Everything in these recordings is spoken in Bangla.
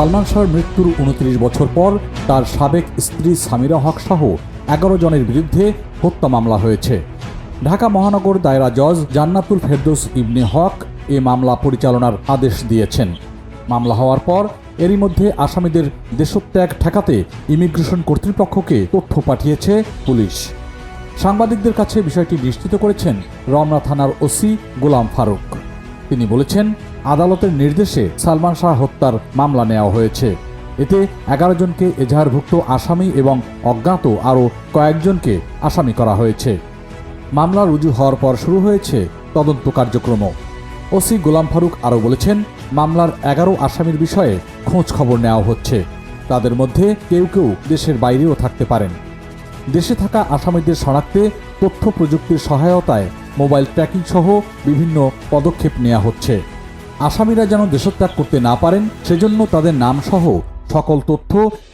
সালমান শাহর মৃত্যুর উনত্রিশ বছর পর তার সাবেক স্ত্রী সামিরা হক সহ এগারো জনের বিরুদ্ধে হত্যা মামলা হয়েছে। ঢাকা মহানগর দায়রা জজ জান্নাতুল ফেরদৌস ইবনে হক এ মামলা পরিচালনার আদেশ দিয়েছেন। মামলা হওয়ার পর এরই মধ্যে আসামিদের দেশত্যাগ ঠেকাতে ইমিগ্রেশন কর্তৃপক্ষকে তথ্য পাঠিয়েছে পুলিশ। সাংবাদিকদের কাছে বিষয়টি নিশ্চিত করেছেন রমনা থানার ওসি গোলাম ফারুক। তিনি বলেছেন আদালতের নির্দেশে সালমান শাহ হত্যার মামলা নেওয়া হয়েছে। এতে এগারো জনকে এজাহারভুক্ত আসামি এবং অজ্ঞাত আরও কয়েকজনকে আসামি করা হয়েছে। মামলা রুজু হওয়ার পর শুরু হয়েছে তদন্ত কার্যক্রম ওসি গোলাম ফারুক আরও বলেছেন, মামলার এগারো আসামির বিষয়ে খোঁজ খবর নেওয়া হচ্ছে। তাদের মধ্যে কেউ কেউ দেশের বাইরেও থাকতে পারেন। দেশে থাকা আসামিদের শনাক্তে তথ্য প্রযুক্তির সহায়তায় মোবাইল ট্র্যাকিং সহ বিভিন্ন পদক্ষেপ নেওয়া হচ্ছে। আসামিরা যেন দেশত্যাগ করতে না পারেন, সেজন্য তাদের নাম সহ সকল তথ্য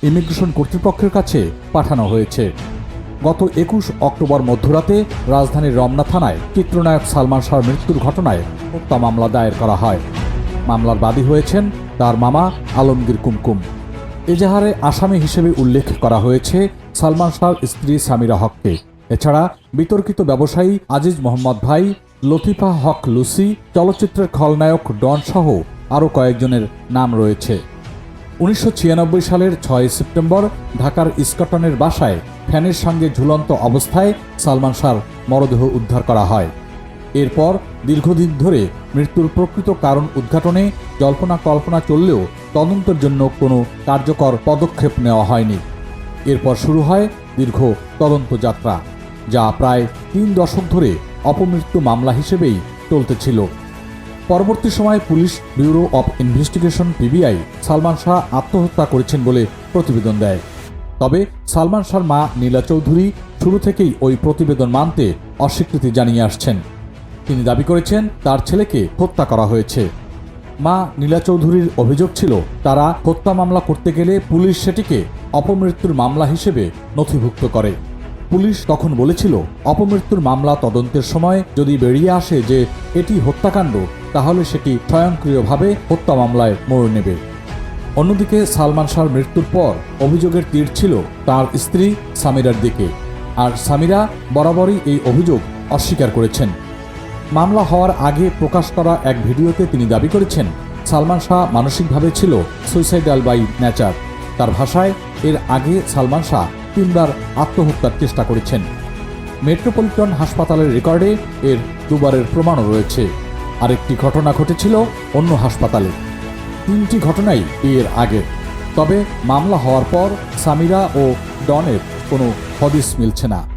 ইমিগ্রেশন কর্তৃপক্ষের কাছে পাঠানো হয়েছে। গত একুশ অক্টোবর মধ্যরাতে রাজধানীর রমনা থানায় চিত্রনায়ক সালমান শাহর মৃত্যুর ঘটনায় হত্যা মামলা দায়ের করা হয়। মামলার বাদী হয়েছেন তার মামা আলমগীর কুমকুম। এজাহারে আসামি হিসেবে উল্লেখ করা হয়েছে সালমান শাহর স্ত্রী সামিরা হককে। এছাড়া বিতর্কিত ব্যবসায়ী আজিজ মোহাম্মদ ভাই লতিফা হক লুসি, চলচ্চিত্রের খলনায়ক ডন সহ আরও কয়েকজনের নাম রয়েছে। উনিশশো ছিয়ানব্বই সালের ছয় সেপ্টেম্বর ঢাকার ইস্কটনের বাসায় ফ্যানের সঙ্গে ঝুলন্ত অবস্থায় সালমান শাহর মরদেহ উদ্ধার করা হয়। এরপর দীর্ঘদিন ধরে মৃত্যুর প্রকৃত কারণ উদ্ঘাটনে জল্পনা কল্পনা চললেও তদন্তের জন্য কোনো কার্যকর পদক্ষেপ নেওয়া হয়নি। এরপর শুরু হয় দীর্ঘ তদন্ত যাত্রা, যা প্রায় তিন দশক ধরে অপমৃত্যু মামলা হিসেবেই চলতেছিল পরবর্তী সময়ে police bureau of investigation PBI Salman Shah আত্মহত্যা করেছেন বলে প্রতিবেদন দেয়। তবে সালমান শাহর মা নীলা চৌধুরী শুরু থেকেই ওই প্রতিবেদন মানতে অস্বীকৃতি জানিয়ে আসছেন। তিনি দাবি করেছেন, তার ছেলেকে হত্যা করা হয়েছে। মা নীলা চৌধুরীর অভিযোগ ছিল, তারা হত্যা মামলা করতে গেলে পুলিশ সেটিকে অপমৃত্যুর মামলা হিসেবে নথিভুক্ত করে। পুলিশ তখন বলেছিল, অপমৃত্যুর মামলা তদন্তের সময় যদি বেরিয়ে আসে যে এটি হত্যাকাণ্ড, তাহলে সেটি স্বয়ংক্রিয়ভাবে হত্যা মামলায় মোড় নেবে। অন্যদিকে সালমান শাহর মৃত্যুর পর অভিযোগের তীর ছিল তার স্ত্রী সামিরার দিকে, আর সামিরা বরাবরই এই অভিযোগ অস্বীকার করেছেন। মামলা হওয়ার আগে প্রকাশ করা এক ভিডিওতে তিনি দাবি করেছেন, সালমান শাহ মানসিকভাবে ছিল সুইসাইডাল বাই নেচার তার ভাষায়, এর আগে সালমান শাহ তিনবার আত্মহত্যার চেষ্টা করেছেন। মেট্রোপলিটন হাসপাতালের রেকর্ডে এর দুবারের প্রমাণও রয়েছে। আরেকটি ঘটনা ঘটেছিল অন্য হাসপাতালে। তিনটি ঘটনাই এর আগে। তবে মামলা হওয়ার পর সামিরা ও ডনের কোনো হদিস মিলছে না।